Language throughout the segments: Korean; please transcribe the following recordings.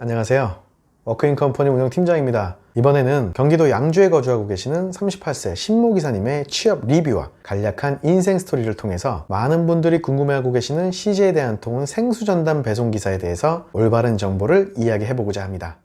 안녕하세요. 워크인 컴퍼니 운영 팀장입니다. 이번에는 경기도 양주에 거주하고 계시는 38세 신모 기사님의 취업 리뷰와 간략한 인생 스토리를 통해서 많은 분들이 궁금해하고 계시는 CJ에 대한 통은 생수전담 배송 기사에 대해서 올바른 정보를 이야기해 보고자 합니다.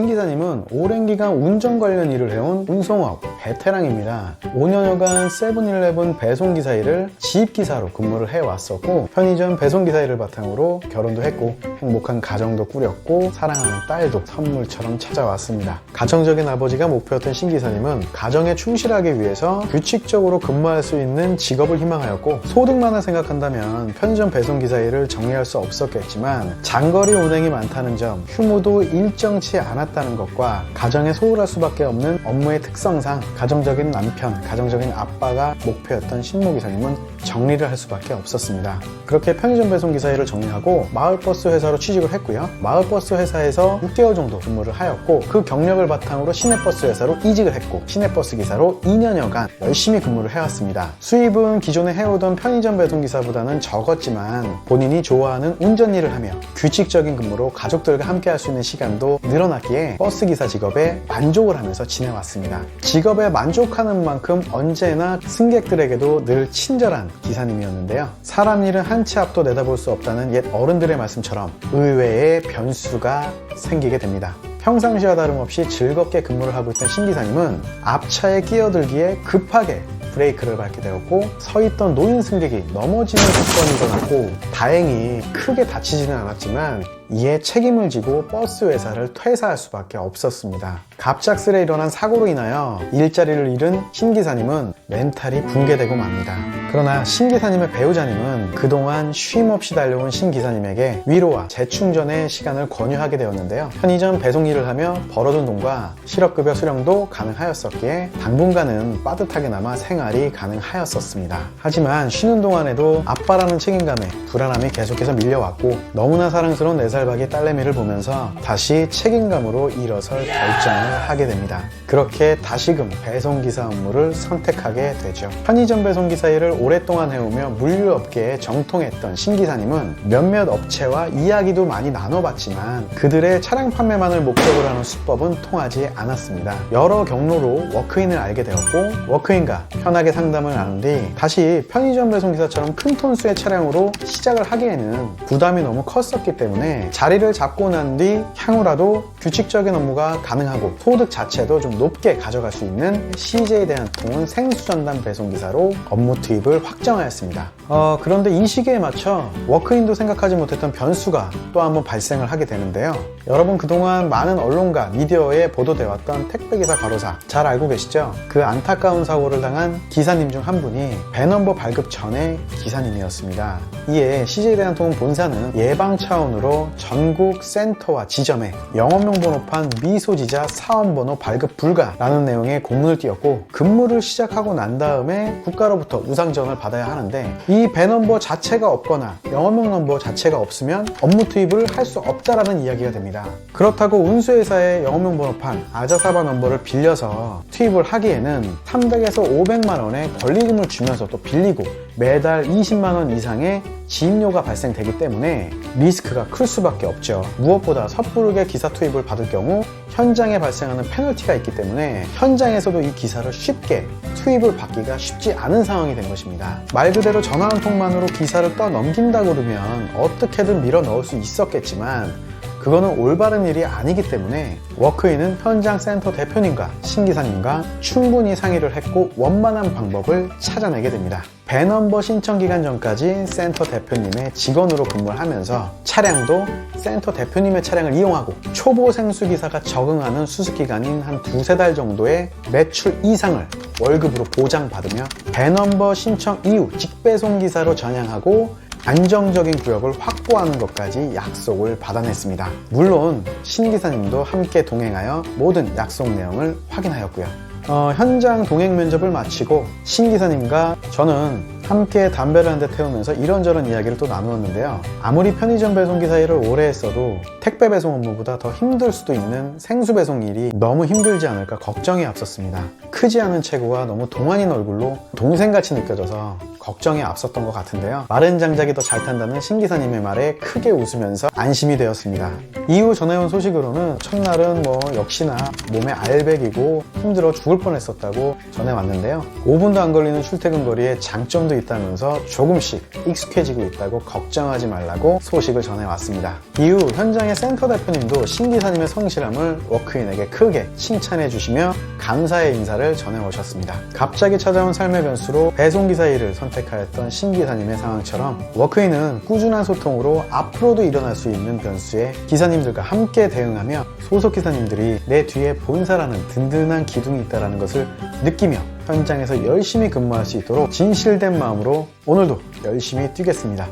신 기사님은 오랜 기간 운전 관련 일을 해온 운송업 베테랑입니다. 5년여간 세븐일레븐 배송기사 일을 지입기사로 근무를 해왔었고 편의점 배송기사 일을 바탕으로 결혼도 했고 행복한 가정도 꾸렸고 사랑하는 딸도 선물처럼 찾아왔습니다. 가정적인 아버지가 목표였던 신 기사님은 가정에 충실하기 위해서 규칙적으로 근무할 수 있는 직업을 희망하였고 소득만을 생각한다면 편의점 배송기사 일을 정리할 수 없었겠지만 장거리 운행이 많다는 점, 휴무도 일정치 않았다는 것과 가정에 소홀할 수밖에 없는 업무의 특성상 가정적인 남편, 가정적인 아빠가 목표였던 신모 기사님은 정리를 할 수밖에 없었습니다. 그렇게 편의점 배송 기사 일을 정리하고 마을버스 회사로 취직을 했고요. 마을버스 회사에서 6개월 정도 근무를 하였고 그 경력을 바탕으로 시내버스 회사로 이직을 했고 시내버스 기사로 2년여간 열심히 근무를 해왔습니다. 수입은 기존에 해오던 편의점 배송 기사보다는 적었지만 본인이 좋아하는 운전 일을 하며 규칙적인 근무로 가족들과 함께 할 수 있는 시간도 늘어났기에 버스 기사 직업에 만족을 하면서 지내왔습니다. 직업 에 만족하는 만큼 언제나 승객들에게도 늘 친절한 기사님이었는데요. 사람 일은 한 치 앞도 내다볼 수 없다는 옛 어른들의 말씀처럼 의외의 변수가 생기게 됩니다. 평상시와 다름없이 즐겁게 근무를 하고 있던 신기사님은 앞차에 끼어들기에 급하게 브레이크를 밟게 되었고 서 있던 노인 승객이 넘어지는 사건이 일어났고 다행히 크게 다치지는 않았지만 이에 책임을 지고 버스 회사를 퇴사할 수밖에 없었습니다. 갑작스레 일어난 사고로 인하여 일자리를 잃은 신 기사님은 멘탈이 붕괴되고 맙니다. 그러나 신 기사님의 배우자님은 그동안 쉼 없이 달려온 신 기사님에게 위로와 재충전의 시간을 권유하게 되었는데요. 편의점 배송 일을 하며 벌어둔 돈과 실업급여 수령도 가능하였었기에 당분간은 빠듯하게나마 생활이 가능하였었습니다. 하지만 쉬는 동안에도 아빠라는 책임감에 불안함이 계속해서 밀려왔고 너무나 사랑스러운 4살 박이 딸내미를 보면서 다시 책임감으로 일어설 결정을 하게 됩니다. 그렇게 다시금 배송기사 업무를 선택하게 되죠. 편의점 배송기사 일을 오랫동안 해오며 물류업계에 정통했던 신기사님은 몇몇 업체와 이야기도 많이 나눠봤지만 그들의 차량 판매만을 목적으로 하는 수법은 통하지 않았습니다. 여러 경로로 워크인을 알게 되었고 워크인과 편하게 상담을 나눈 뒤 다시 편의점 배송기사처럼 큰 톤수의 차량으로 시작을 하기에는 부담이 너무 컸었기 때문에 자리를 잡고 난 뒤 향후라도 규칙적인 업무가 가능하고 소득 자체도 좀 높게 가져갈 수 있는 CJ에 대한 통은 생수전담 배송기사로 업무 투입을 확정하였습니다. 어, 그런데 이 시기에 맞춰 워크인도 생각하지 못했던 변수가 또 한 번 발생을 하게 되는데요. 여러분 그동안 많은 언론과 미디어에 보도돼 왔던 택배기사 과로사 잘 알고 계시죠? 그 안타까운 사고를 당한 기사님 중 한 분이 배넘버 발급 전에 기사님이었습니다. 이에 CJ에 대한 통은 본사는 예방 차원으로 전국 센터와 지점에 영업용 번호판 미소지자 사원번호 발급 불가라는 내용의 공문을 띄웠고 근무를 시작하고 난 다음에 국가로부터 우상전을 받아야 하는데 이 배넘버 자체가 없거나 영업용 넘버 자체가 없으면 업무 투입을 할 수 없다라는 이야기가 됩니다. 그렇다고 운수회사의 영업용 번호판 아자사바 넘버를 빌려서 투입을 하기에는 300에서 500만 원의 권리금을 주면서 또 빌리고 매달 20만 원 이상의 지입료가 발생되기 때문에 리스크가 클 수밖에 없죠. 무엇보다 섣부르게 기사 투입을 받을 경우 현장에 발생하는 페널티가 있기 때문에 현장에서도 이 기사를 쉽게 투입을 받기가 쉽지 않은 상황이 된 것입니다. 말 그대로 전화 한 통만으로 기사를 떠넘긴다 그러면 어떻게든 밀어 넣을 수 있었겠지만 그거는 올바른 일이 아니기 때문에 워크인은 현장 센터 대표님과 신기사님과 충분히 상의를 했고 원만한 방법을 찾아내게 됩니다. 배넘버 신청 기간 전까지 센터 대표님의 직원으로 근무를 하면서 차량도 센터 대표님의 차량을 이용하고 초보 생수 기사가 적응하는 수습 기간인 한 두세 달 정도의 매출 이상을 월급으로 보장받으며 배넘버 신청 이후 직배송 기사로 전향하고 안정적인 구역을 확보하는 것까지 약속을 받아냈습니다. 물론 신 기사님도 함께 동행하여 모든 약속 내용을 확인하였고요. 어, 현장 동행 면접을 마치고 신 기사님과 저는 함께 담배를 한 대 태우면서 이런저런 이야기를 또 나누었는데요. 아무리 편의점 배송기사 일을 오래 했어도 택배 배송 업무보다 더 힘들 수도 있는 생수 배송 일이 너무 힘들지 않을까 걱정이 앞섰습니다. 크지 않은 체구와 너무 동안인 얼굴로 동생같이 느껴져서 걱정이 앞섰던 것 같은데요. 마른 장작이 더 잘 탄다는 신 기사님의 말에 크게 웃으면서 안심이 되었습니다. 이후 전해온 소식으로는 첫날은 뭐 역시나 몸에 알백이고 힘들어 죽을 뻔했었다고 전해왔는데요. 5분도 안 걸리는 출퇴근 거리에 장점도 있다면서 조금씩 익숙해지고 있다고 걱정하지 말라고 소식을 전해왔습니다. 이후 현장의 센터 대표님도 신기사님의 성실함을 워크인에게 크게 칭찬해 주시며 감사의 인사를 전해오셨습니다. 갑자기 찾아온 삶의 변수로 배송기사 일을 선택하였던 신기사님의 상황처럼 워크인은 꾸준한 소통으로 앞으로도 일어날 수 있는 변수에 기사님들과 함께 대응하며 소속 기사님들이 내 뒤에 본사라는 든든한 기둥이 있다는 것을 느끼며 현장에서 열심히 근무할 수 있도록 진실된 마음으로 오늘도 열심히 뛰겠습니다.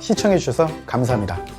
시청해주셔서 감사합니다.